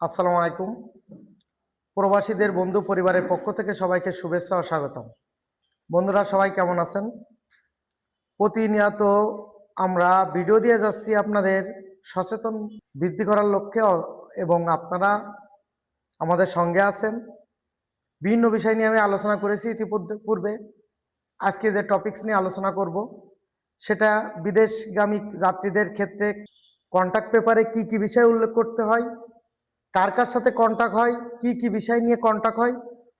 আসসালামু আলাইকুম। প্রবাসীদের বন্ধু পরিবারের পক্ষ থেকে সবাইকে শুভেচ্ছা ও স্বাগতম। বন্ধুরা, সবাই কেমন আছেন? প্রতিনিয়ত আমরা ভিডিও দিয়ে যাচ্ছি আপনাদের সচেতন বৃদ্ধি করার লক্ষ্যে এবং আপনারা আমাদের সঙ্গে আছেন। বিভিন্ন বিষয় নিয়ে আমি আলোচনা করেছি ইতিপূর্বে পূর্বে। আজকে যে টপিকস নিয়ে আলোচনা করব, সেটা বিদেশগামী যাত্রীদের ক্ষেত্রে কন্ট্যাক্ট পেপারে কি কি বিষয় উল্লেখ করতে হয় কার কার সাথে কন্টাক্ট হয়, কি কি বিষয় নিয়ে কন্টাক্ট হয়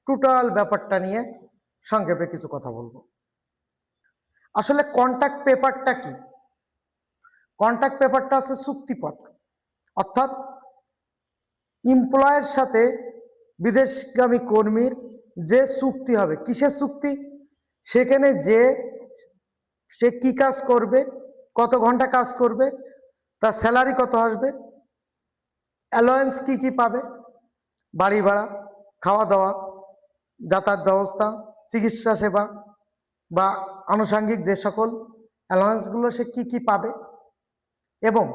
টোটাল ব্যাপারটা নিয়ে সংক্ষেপে কিছু কথা বলব। আসলে কন্ট্যাক্ট পেপারটা কি? কন্ট্যাক্ট পেপারটা আছে চুক্তিপত্র। অর্থাৎ এমপ্লয়ের সাথে বিদেশগামী কর্মীর যে চুক্তি হবে, কিসের চুক্তি? সেখানে যে সে কি কাজ করবে, কত ঘণ্টা কাজ করবে, তার স্যালারি কত আসবে অ্যালোয়েন্স কি কি পাবে? বাড়ি ভাড়া, খাওয়া দাওয়া, যাতায়াত ব্যবস্থা, চিকিৎসা সেবা বা আনুষঙ্গিক যে সকল অ্যালায়েন্সগুলো সে কি কি পাবে? এবং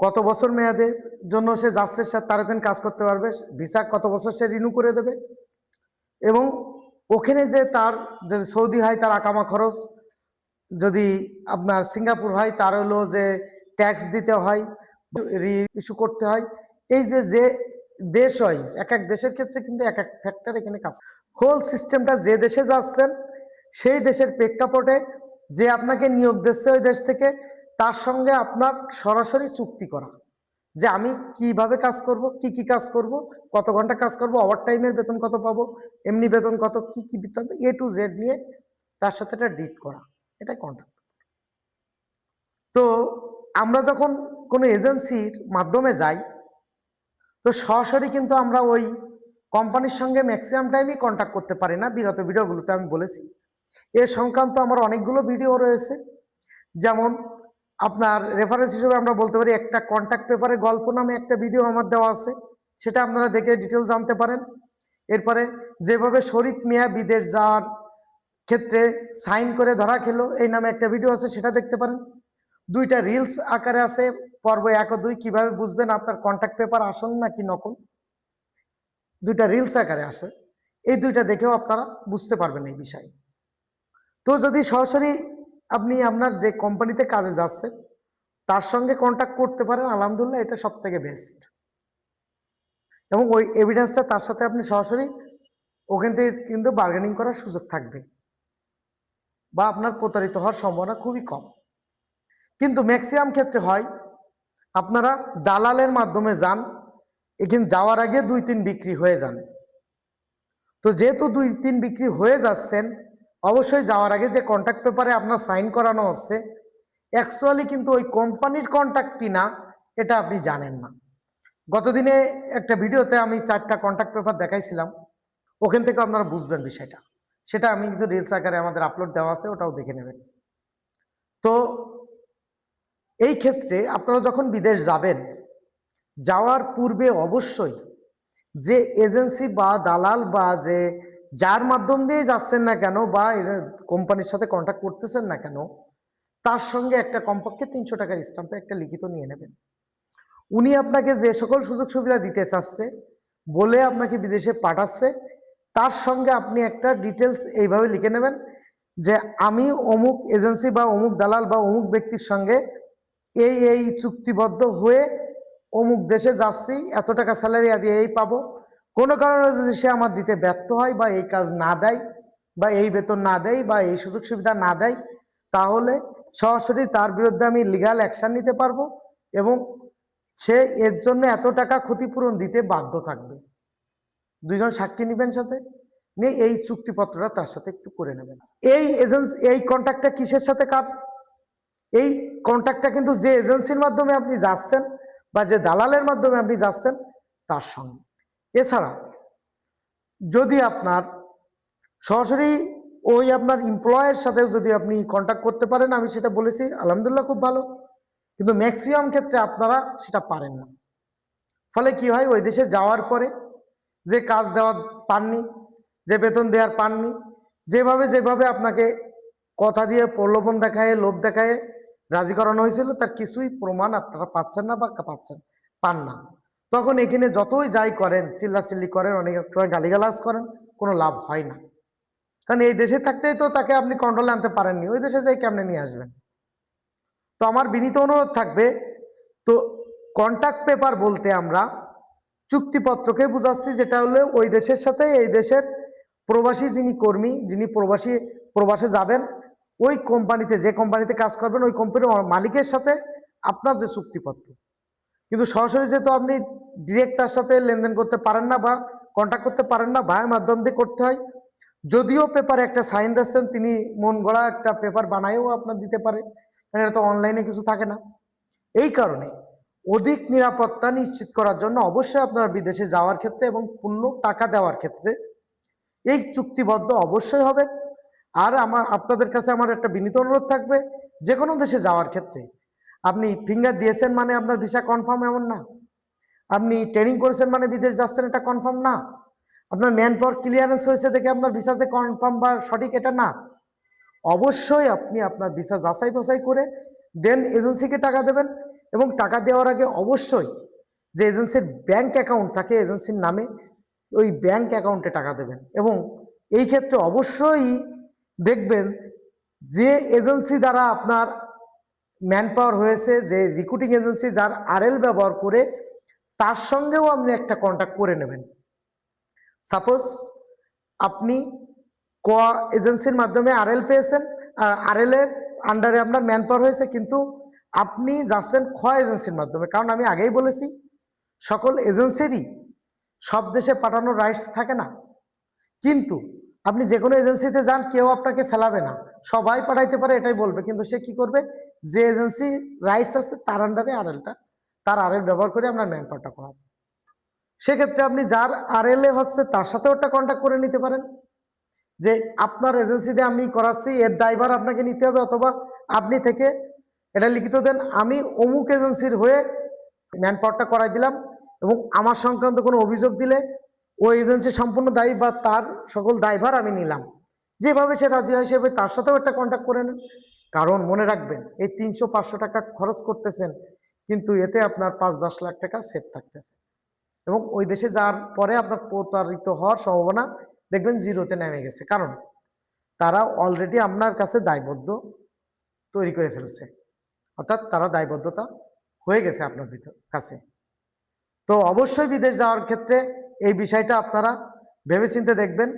কত বছর মেয়াদের জন্য সে যাচ্ছে সে তার ওখানে কাজ করতে পারবে? ভিসা কত বছর সে রিনিউ করে দেবে? এবং ওখানে যে তার যদি সৌদি হয় তার আকামা খরচ, যদি আপনার সিঙ্গাপুর হয় তার হলো যে ট্যাক্স দিতে হয় ইস্যু করতে হয়। এই যে যে দেশ ওয়াইজ এক এক দেশের ক্ষেত্রে কিন্তু এক এক ফ্যাক্টর এখানে কাজ হোল সিস্টেমটা যে দেশে যাচ্ছেন, সেই দেশের প্রেক্ষাপটে যে আপনাকে নিয়োগ দিচ্ছে ওই দেশ থেকে, তার সঙ্গে আপনার সরাসরি চুক্তি করা। যে আমি কীভাবে কাজ করব, কি কি কাজ করব, কত ঘণ্টা কাজ করব ওভার টাইমের বেতন কত পাবো, এমনি বেতন কত, কি কি বেতন এ টু জেড নিয়ে তার সাথে এটা ডিট করা। এটাই কন্ট্রাক্ট তো আমরা যখন কোনো এজেন্সির মাধ্যমে যাই, তো সরাসরি কিন্তু আমরা ওই কোম্পানির সঙ্গে ম্যাক্সিমাম টাইমই কন্ট্যাক্ট করতে পারি না, বিগত ভিডিওগুলোতে আমি বলেছি। এ সংক্রান্ত আমার অনেকগুলো ভিডিও রয়েছে। যেমন আপনার রেফারেন্স হিসেবে আমরা বলতে পারি, একটা কন্ট্যাক্ট পেপারে গল্প নামে একটা ভিডিও আমার দেওয়া আছে, সেটা আপনারা দেখে ডিটেল জানতে পারেন। এরপরে যেভাবে শরীফ মিয়া বিদেশ যাওয়ার ক্ষেত্রে সাইন করে ধরা খেলো, এই নামে একটা ভিডিও আছে, সেটা দেখতে পারেন। দুইটা রিলস আকারে আছে পর্ব এক ও দুই কীভাবে বুঝবেন? আপনার কন্ট্যাক্ট পেপার আসল নাকি নকল? দুইটা রিলস আকারে আসে এই দুইটা দেখেও আপনারা বুঝতে পারবেন এই বিষয়ে। তো যদি সরাসরি আপনি আপনার যে কোম্পানিতে কাজে যাচ্ছেন, তার সঙ্গে কন্ট্যাক্ট করতে পারেন, আলহামদুলিল্লাহ এটা সব থেকে বেস্ট এবং ওই এভিডেন্সটা তার সাথে আপনি সরাসরি ওখান থেকে কিন্তু বার্গেনিং করার সুযোগ থাকবে। বা আপনার প্রতারিত হওয়ার সম্ভাবনা খুবই কম। কিন্তু ম্যাক্সিমাম ক্ষেত্রে হয় আপনারা দালালের মাধ্যমে যান, এখানে যাওয়ার আগে দুই তিন বিক্রি হয়ে যান। তো যেহেতু দুই তিন বিক্রি হয়ে যাচ্ছেন, অবশ্যই যাওয়ার আগে যে কন্ট্যাক্ট পেপারে আপনার সাইন করানো হচ্ছে অ্যাকচুয়ালি কিন্তু ওই কোম্পানির কন্ট্যাক্টই না, এটা আপনি জানেন না। গতদিনে একটা ভিডিওতে আমি চারটা কন্ট্যাক্ট পেপার দেখাইছিলাম, ওখান থেকে আপনারা বুঝবেন বিষয়টা। সেটা আমি কিন্তু রিলস আকারে আমাদের আপলোড দেওয়া আছে, ওটাও দেখে নেবেন। তো এই ক্ষেত্রে আপনারা যখন বিদেশ যাবেন, যাওয়ার পূর্বে অবশ্যই যে এজেন্সি বা দালাল বা যে যার মাধ্যম দিয়ে যাচ্ছেন না কেন বা কোম্পানির সাথে কন্ট্যাক্ট করতেছেন না কেন, তার সঙ্গে একটা কমপক্ষে তিনশো টাকার স্টাম্পে একটা লিখিত নিয়ে নেবেন। উনি আপনাকে যে সকল সুযোগ সুবিধা দিতে চাচ্ছে, বলে আপনাকে বিদেশে পাঠাচ্ছে, তার সঙ্গে আপনি একটা ডিটেলস এইভাবে লিখে নেবেন যে আমি অমুক এজেন্সি বা অমুক দালাল বা অমুক ব্যক্তির সঙ্গে এই এই চুক্তিবদ্ধ হয়ে অমুক দেশে যাচ্ছি, এত টাকা স্যালারি আদি এই পাবো। কোনো কারণে যদি সে আমার দিতে ব্যর্থ হয় বা এই কাজ না দেয়, বা এই বেতন না দেয়, বা এই সুযোগ সুবিধা না দেয়, তাহলে সরাসরি তার বিরুদ্ধে আমি লিগাল অ্যাকশন নিতে পারব এবং সে এর জন্য এত টাকা ক্ষতিপূরণ দিতে বাধ্য থাকবে। দুইজন সাক্ষী নেবেন সাথে, নিয়ে এই চুক্তিপত্রটা তার সাথে একটু করে নেবেন। এই এজেন্সি এই কন্ট্যাক্টটা কিসের সাথে কার? এই কন্ট্যাক্টটা কিন্তু যে এজেন্সির মাধ্যমে আপনি যাচ্ছেন বা যে দালালের মাধ্যমে আপনি যাচ্ছেন, তার সঙ্গে। এছাড়া, যদি আপনার সরাসরি ওই আপনার এমপ্লয়ের সাথে যদি আপনি কন্ট্যাক্ট করতে পারেন, আমি সেটা বলেছি, আলহামদুলিল্লাহ খুব ভালো। কিন্তু ম্যাক্সিমাম ক্ষেত্রে আপনারা সেটা পারেন না। ফলে কি হয়, ওই দেশে যাওয়ার পরে যে কাজ দেওয়া পাননি, যে বেতন দেওয়ার পাননি, যেভাবে যেভাবে আপনাকে কথা দিয়ে প্রলোভন দেখায়, লোভ দেখায় রাজি করানো হয়েছিল, তার কিছুই প্রমাণ আপনারা পাচ্ছেন না বা পাচ্ছেন, পান না। তখন এখানে যতই যাই করেন, চিল্লাচিল্লি করেন, অনেক সময় গালিগালাজ করেন, কোনো লাভ হয় না। কারণ এই দেশে থাকতেই তো তাকে আপনি কন্ট্রোলে আনতে পারেননি, ওই দেশে যাই কেমনে নিয়ে আসবেন? তো আমার বিনীত অনুরোধ থাকবে, তো কন্ট্যাক্ট পেপার বলতে আমরা চুক্তিপত্রকে বুঝাচ্ছি, যেটা হলো ওই দেশের সাথে, এই দেশের প্রবাসী যিনি কর্মী, যিনি প্রবাসী, প্রবাসে যাবেন ওই কোম্পানিতে যে কোম্পানিতে কাজ করবেন, ওই কোম্পানির মালিকের সাথে আপনার যে চুক্তিপত্র। কিন্তু সরাসরি যেহেতু আপনি ডিরেক্ট তার সাথে লেনদেন করতে পারেন না বা কন্ট্যাক্ট করতে পারেন না ভাইয়ের মাধ্যম দিয়ে করতে হয়। যদিও পেপারে একটা সাইন দিচ্ছেন তিনি মন গড়া একটা পেপার বানায়ও আপনার দিতে পারে। কারণ এটা তো অনলাইনে কিছু থাকে না। এই কারণে অধিক নিরাপত্তা নিশ্চিত করার জন্য অবশ্যই আপনার বিদেশে যাওয়ার ক্ষেত্রে এবং পূর্ণ টাকা দেওয়ার ক্ষেত্রে এই চুক্তিবদ্ধ অবশ্যই হবে আর আমার, আপনাদের কাছে আমার একটা বিনীত অনুরোধ থাকবে, যে কোনো দেশে যাওয়ার ক্ষেত্রে। আপনি ফিঙ্গার দিয়েছেন মানে আপনার ভিসা কনফার্ম এমন না। আপনি ট্রেনিং করেছেন মানে বিদেশ যাচ্ছেন এটা কনফার্ম না। আপনার ম্যান পাওয়ার ক্লিয়ারেন্স হয়েছে দেখে আপনার ভিসা যে কনফার্ম বা সঠিক এটা না। অবশ্যই আপনি আপনার ভিসা যাচাই বাছাই করে দেন এজেন্সিকে টাকা দেবেন এবং টাকা দেওয়ার আগে অবশ্যই যে এজেন্সির ব্যাংক অ্যাকাউন্ট থাকে এজেন্সির নামে ওই ব্যাংক অ্যাকাউন্টে টাকা দেবেন। এবং এই ক্ষেত্রে অবশ্যই দেখবেন যে এজেন্সি দ্বারা আপনার ম্যান পাওয়ার হয়েছে, যে রিক্রুটিং এজেন্সি যার আরএল ব্যবহার করে, তার সঙ্গেও আপনি একটা কন্ট্যাক্ট করে নেবেন। সাপোজ আপনি ক এজেন্সির মাধ্যমে আরএল পেয়েছেন আরএল এর আন্ডারে আপনার ম্যান পাওয়ার হয়েছে, কিন্তু আপনি যাচ্ছেন খ এজেন্সির মাধ্যমে। কারণ আমি আগেই বলেছি, সকল এজেন্সিরই সব দেশে পাঠানোর রাইটস থাকে না। কিন্তু আপনি যে কোনো এজেন্সিতে যান, কেউ আপনাকে ফেলাবে না। সবাই পাঠাইতে পারে, এটাই বলবে। কিন্তু সে কি করবে? যে এজেন্সি রাইটস আছে, তার আন্ডারে আরএলটা তার আরএল ব্যবহার করে আমরা ম্যান পাওয়ারটা করাবো। সেক্ষেত্রে আপনি যার আরএলএ হচ্ছে, তার সাথেও একটা কন্ট্যাক্ট করে নিতে পারেন। যে আপনার এজেন্সিতে আমি করাচ্ছি, এর ড্রাইভার আপনাকে নিতে হবে, অথবা আপনি থেকে এটা লিখিত দেন, আমি অমুক এজেন্সির হয়ে ম্যান পাওয়ারটা করাই দিলাম এবং আমার সংক্রান্ত কোনো অভিযোগ দিলে ওই এজেন্সি সম্পূর্ণ দায়ী বা তার সকল দায়ভার আমি নিলাম। যেভাবে সে রাজি হয় সেভাবে তার সাথেও একটা কন্ট্যাক্ট করে নেন। কারণ মনে রাখবেন, এই তিনশো পাঁচশো টাকা খরচ করতেছেন, কিন্তু এতে আপনার পাঁচ দশ লাখ টাকা সেভ থাকতেছে। এবং ওই দেশে যাওয়ার পরে আপনার প্রতারিত হওয়ার সম্ভাবনা দেখবেন জিরোতে নেমে গেছে। কারণ তারা অলরেডি আপনার কাছে দায়বদ্ধ তৈরি করে ফেলছে। অর্থাৎ তারা দায়বদ্ধতা হয়ে গেছে আপনার ভিতর কাছে। তো অবশ্যই বিদেশ যাওয়ার ক্ষেত্রে এই বিষয়টা আপনারা ভেবেচিন্তে দেখবেন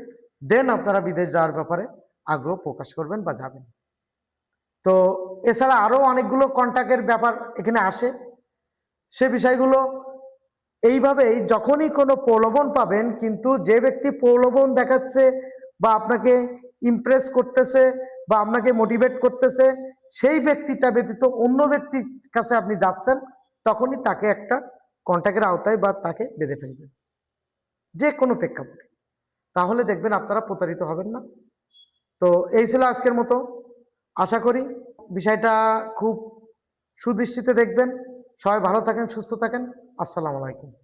দেন আপনারা বিদেশ যাওয়ার ব্যাপারে আগ্রহ প্রকাশ করবেন বা যাবেন। তো এছাড়া আরও অনেকগুলো কন্ট্যাক্টের ব্যাপার এখানে আসে। সে বিষয়গুলো এইভাবেই যখনই কোনো প্রলোভন পাবেন, কিন্তু যে ব্যক্তি প্রলোভন দেখাচ্ছে বা আপনাকে ইমপ্রেস করতেছে বা আপনাকে মোটিভেট করতেছে, সেই ব্যক্তিটা ব্যতীত অন্য ব্যক্তির কাছে আপনি যাচ্ছেন, তখনই তাকে একটা কন্ট্যাক্টের আওতায় বা তাকে বেঁধে ফেলবেন। যে কোনো প্রেক্ষাপটে। তাহলে দেখবেন আপনারা প্রতারিত হবেন না। তো এই ছিল আজকের মতো। আশা করি বিষয়টা খুব সুদৃষ্টিতে দেখবেন। সবাই ভালো থাকেন, সুস্থ থাকেন। আসসালামু আলাইকুম।